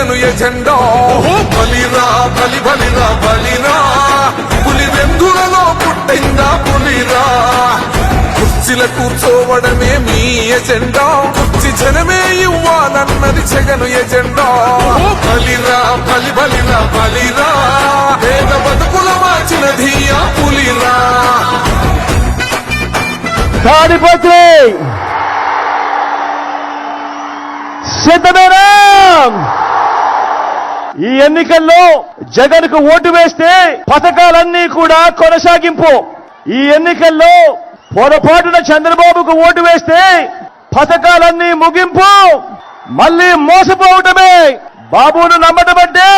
జగను ఎజెండో బలిరా బలి బలిరా బలిరా. పులి వెందులలో పుట్టిందా పులిరా? కుర్చీల కూర్చోవడమే మీ ఎజెండా. కుర్చీ జనమే ఇవ్వాలన్నది జగను ఎజెండా. బలిరా బలి బలిరా. బలిరా పేద బతుకుల మార్చినది ఆ పులిరా. తాడిపత్రి! సిద్ధమేనా ఈ ఎన్నికల్లో జగన్కు ఓటు వేస్తే పథకాలన్నీ కూడా కొనసాగింపు. ఈ ఎన్నికల్లో పొరపాటున చంద్రబాబుకు ఓటు వేస్తే పథకాలన్నీ ముగింపు. మళ్ళీ మోసపోవటమే. బాబును నమ్మటం అంటే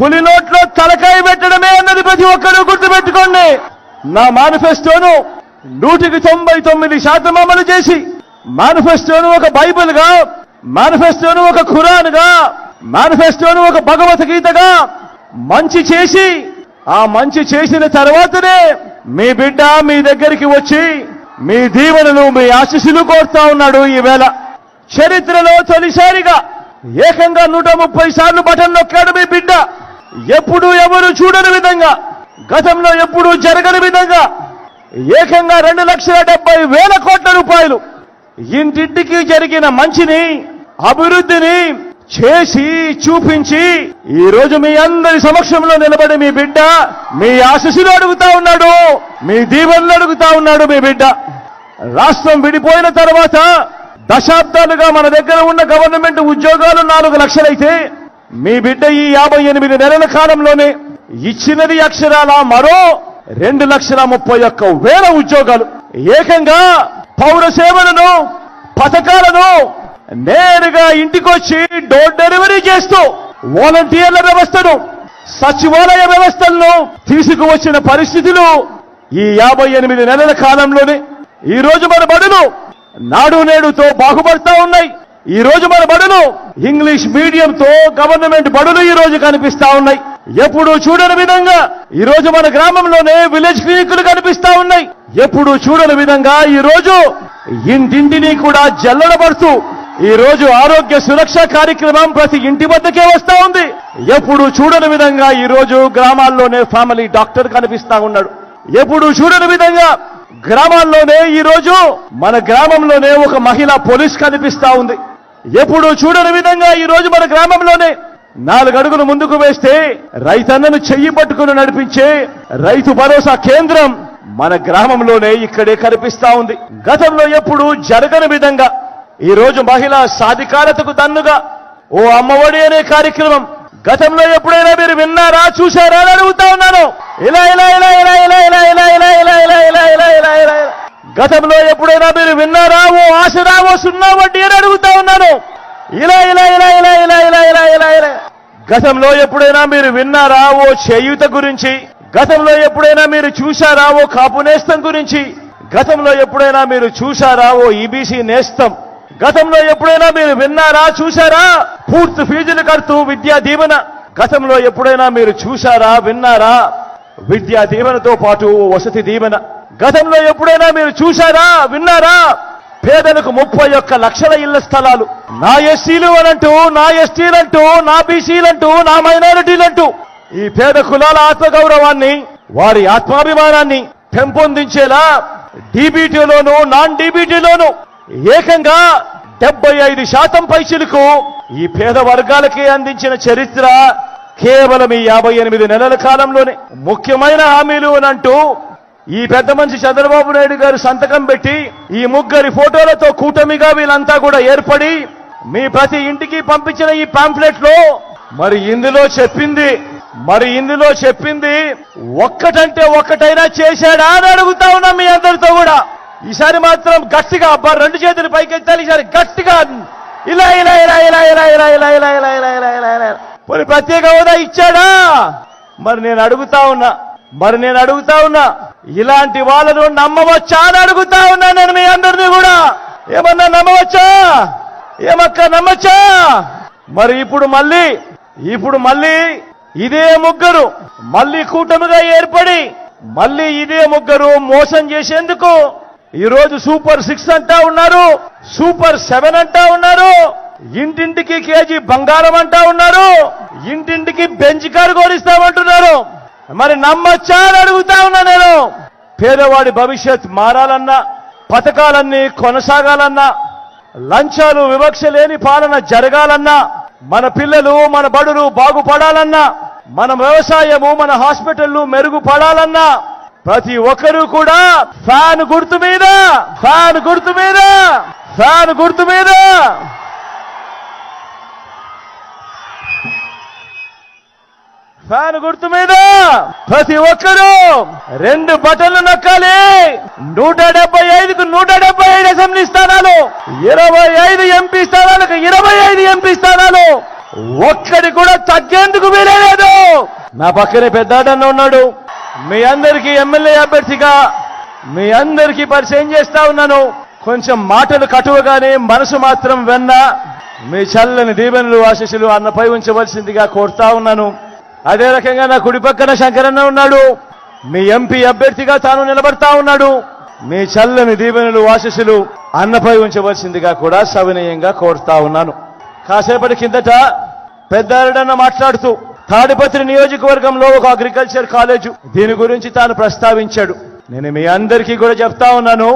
పులి నోట్లో తలకాయ పెట్టడమే అన్నది ప్రతి ఒక్కరూ గుర్తుపెట్టుకోండి. నా మేనిఫెస్టోను నూటికి తొంభై తొమ్మిది శాతం అమలు చేసి మేనిఫెస్టోను ఒక బైబిల్గా మేనిఫెస్టోను ఒక ఖురాన్గా మేనిఫెస్టోను ఒక భగవద్గీతగా మంచి చేసి ఆ మంచి చేసిన తర్వాతనే మీ బిడ్డ మీ దగ్గరికి వచ్చి మీ దీవెనలు మీ ఆశీస్సులు కోరుతా ఉన్నాడు ఈవేళ చరిత్రలో తొలిసారిగా ఏకంగా నూట ముప్పై సార్లు బటన్ నొక్కాడు మీ బిడ్డ. ఎప్పుడు ఎవరు చూడని విధంగా గతంలో ఎప్పుడు జరగని విధంగా ఏకంగా రెండు లక్షల డెబ్బై వేల కోట్ల రూపాయలు. ఇంటింటికి జరిగిన మంచిని అభివృద్ధిని చేసి చూపించి ఈ రోజు మీ అందరి సమక్షంలో నిలబడి మీ బిడ్డ మీ ఆశీస్సులు అడుగుతా ఉన్నాడు మీ దీవెనలు అడుగుతా ఉన్నాడు మీ బిడ్డ. రాష్ట్రం విడిపోయిన తర్వాత దశాబ్దాలుగా మన దగ్గర ఉన్న గవర్నమెంట్ ఉద్యోగాలు నాలుగు లక్షలైతే మీ బిడ్డ ఈ యాభై ఎనిమిది నెలల కాలంలోనే ఇచ్చినది అక్షరాల మరో రెండు లక్షల ముప్పై ఒక్క వేల ఉద్యోగాలు. ఏకంగా పౌర సేవలను పథకాలను నేరుగా ఇంటికొచ్చి డోర్ డెలివరీ చేస్తూ వాలంటీర్ల వ్యవస్థను సచివాలయ వ్యవస్థలను తీసుకువచ్చిన పరిస్థితులు ఈ యాభై ఎనిమిది నెలల కాలంలోనే ఈ రోజు మన బడులు నాడు నేడుతో బాగుపడతా ఉన్నాయి. ఈ రోజు మన బడులు ఇంగ్లీష్ మీడియంతో గవర్నమెంట్ బడులు ఈ రోజు కనిపిస్తా ఉన్నాయి. ఎప్పుడు చూడని విధంగా ఈ రోజు మన గ్రామంలోనే విలేజ్ క్లినిక్లు కనిపిస్తా ఉన్నాయి. ఎప్పుడు చూడని విధంగా ఈ రోజు ఇంటింటిని కూడా జల్లడబడుతూ ఈ రోజు ఆరోగ్య సురక్ష కార్యక్రమం ప్రతి ఇంటి వద్దకే వస్తా ఉంది. ఎప్పుడు చూడని విధంగా ఈ రోజు గ్రామాల్లోనే ఫ్యామిలీ డాక్టర్ కనిపిస్తా ఉన్నాడు. ఎప్పుడు చూడని విధంగా గ్రామాల్లోనే ఈ రోజు మన గ్రామంలోనే ఒక మహిళ పోలీస్ కనిపిస్తా ఉంది. ఎప్పుడు చూడని విధంగా ఈ రోజు మన గ్రామంలోనే నాలుగు అడుగులు ముందుకు వేస్తే రైతన్నను చెయ్యి పట్టుకుని నడిపించే రైతు భరోసా కేంద్రం మన గ్రామంలోనే ఇక్కడే కనిపిస్తా ఉంది. గతంలో ఎప్పుడు జరగని విధంగా ఈ రోజు మహిళా సాధికారతకు దన్నుగా ఓ అమ్మఒడి అనే కార్యక్రమం గతంలో ఎప్పుడైనా మీరు విన్నారా చూశారా అని అడుగుతా ఉన్నాను ఇలా ఇలా ఇలా ఇలా ఇలా ఇలా ఇలా ఇలా ఇలా ఇలా ఇలా ఇలా ఇలా ఇలా ఇలా గతంలో ఎప్పుడైనా మీరు విన్నారా ఓ ఆశరా ఓ సున్నా వడ్డీ అని అడుగుతా ఉన్నాను ఇలా ఇలా ఇలా ఇలా ఇలా ఇలా ఇలా ఇలా ఇలా గతంలో ఎప్పుడైనా మీరు విన్నారా ఓ చేయూత గురించి గతంలో ఎప్పుడైనా మీరు చూశారా ఓ కాపు నేస్తం గురించి గతంలో ఎప్పుడైనా మీరు చూశారా ఓ ఈబీసీ నేస్తం గతంలో ఎప్పుడైనా మీరు విన్నారా చూశారా? పూర్తి ఫీజులు కడుతూ విద్యా దీవెన. గతంలో ఎప్పుడైనా మీరు చూశారా విన్నారా? విద్యా దీవెనతో పాటు వసతి దీవెన. గతంలో ఎప్పుడైనా మీరు చూశారా విన్నారా? పేదలకు ముప్పై ఒక్క లక్షల ఇళ్ళ స్థలాలు. నా ఎస్సీలు అనంటూ నా ఎస్టీలంటూ నా బీసీలంటూ నా మైనారిటీలంటూ ఈ పేద కులాల ఆత్మగౌరవాన్ని వారి ఆత్మాభిమానాన్ని పెంపొందించేలా డీబీటీలోను నాన్ డీబీటీలోను ఏకంగా డెబ్బై ఐదు శాతం పైచిలకు ఈ పేద వర్గాలకి అందించిన చరిత్ర కేవలం ఈ యాభై ఎనిమిది నెలల కాలంలోనే. ముఖ్యమైన హామీలు అని అంటూ ఈ పెద్ద మనిషి చంద్రబాబు నాయుడు గారు సంతకం పెట్టి ఈ ముగ్గురి ఫోటోలతో కూటమిగా వీళ్ళంతా కూడా ఏర్పడి మీ ప్రతి ఇంటికి పంపించిన ఈ పాంప్లెట్లో మరి ఇందులో చెప్పింది మరి ఇందులో చెప్పింది ఒక్కటంటే ఒక్కటైనా చేశాడా అని అడుగుతా ఉన్నాం మీ అందరితో కూడా. ఈసారి మాత్రం గట్టిగా అబ్బా రెండు చేతులు పైకెత్తాలి ఈసారి గట్టిగా ఇలా ఇలా ఇలా ఇలా ఇలా ఇలా ఇలా ఇలా ఇలా ఇలా ఇలా ఇలా ఇలా పోనీ ప్రత్యేక హోదా ఇచ్చాడా మరి నేను అడుగుతా ఉన్నా మరి నేను అడుగుతా ఉన్నా ఇలాంటి వాళ్ళను నమ్మవచ్చా అని అడుగుతా ఉన్నా నేను మీ అందరినీ కూడా ఏమన్నా నమ్మవచ్చా ఏమక్క నమ్మచ్చా మరి ఇప్పుడు మళ్ళీ ఇప్పుడు మళ్ళీ ఇదే ముగ్గురు మళ్ళీ కూటమిగా ఏర్పడి మళ్ళీ ఇదే ముగ్గురు మోసం చేసేందుకు ఈరోజు సూపర్ సిక్స్ అంటా ఉన్నారు సూపర్ సెవెన్ అంటా ఉన్నారు ఇంటింటికి కేజీ బంగారం అంటా ఉన్నారు ఇంటింటికి బెంచ్ కారు కోరిస్తామంటున్నారు మరి నమ్మచ్చా అని అడుగుతా ఉన్నా నేను. పేదవాడి భవిష్యత్ మారాలన్నా పథకాలన్నీ కొనసాగాలన్నా లంచాలు వివక్ష లేని పాలన జరగాలన్నా మన పిల్లలు మన బడులు బాగుపడాలన్నా మన వ్యవసాయము మన హాస్పిటళ్ళు మెరుగుపడాలన్నా ప్రతి ఒక్కరూ కూడా ఫ్యాన్ గుర్తు మీద ఫ్యాన్ గుర్తు మీద ఫ్యాన్ గుర్తు మీద. ఫ్యాన్ గుర్తు మీద ప్రతి ఒక్కరూ రెండు బటన్లు నొక్కాలి. నూట డెబ్బై ఐదుకు నూట డెబ్బై ఐదు అసెంబ్లీ స్థానాలు ఇరవై ఐదు ఎంపీ స్థానాలకు ఇరవై ఐదు ఎంపీ స్థానాలు. ఒక్కడి కూడా తగ్గేందుకు వీలేదు నా పక్కనే పెద్దాడన్న ఉన్నాడు. మీ అందరికీ ఎమ్మెల్యే అభ్యర్థిగా మీ అందరికీ పరిచయం చేస్తా ఉన్నాను. కొంచెం మాటలు కటువగానే మనసు మాత్రం వెన్న మీ చల్లని దీవెనలు ఆశీస్సులు అన్నపై ఉంచవలసిందిగా కోరుతా ఉన్నాను. అదే రకంగా నా కుడి పక్కన శంకరన్న ఉన్నాడు. మీ ఎంపీ అభ్యర్థిగా తాను నిలబడతా ఉన్నాడు. మీ చల్లని దీవెనలు ఆశీస్సులు అన్నపై ఉంచవలసిందిగా కూడా సవినయంగా కోరుతా ఉన్నాను. కాసేపటి కిందట పెద్దారుడన్న మాట్లాడుతూ తాడిపత్రి నియోజకవర్గంలో ఒక అగ్రికల్చర్ కాలేజ్. దీని గురించి తాను ప్రస్తావించాడు. నేను మీ అందరికీ కూడా చెప్తా ఉన్నాను.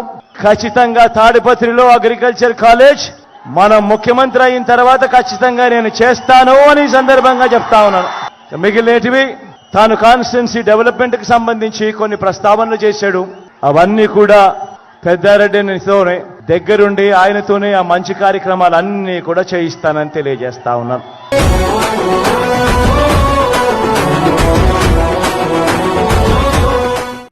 ఖచ్చితంగా తాడిపత్రిలో అగ్రికల్చర్ కాలేజ్ మన ముఖ్యమంత్రి అయిన తర్వాత ఖచ్చితంగా నేను చేస్తాను అని సందర్భంగా చెప్తా ఉన్నాను. మిగిలినటివి తాను కాన్స్టిట్యున్సీ డెవలప్మెంట్కి సంబంధించి కొన్ని ప్రస్తావనలు చేశాడు. అవన్నీ కూడా పెద్దారెడ్డితోనే దగ్గరుండి ఆయనతోనే ఆ మంచి కార్యక్రమాలన్నీ కూడా చేయిస్తానని తెలియజేస్తా ఉన్నాను. oh you.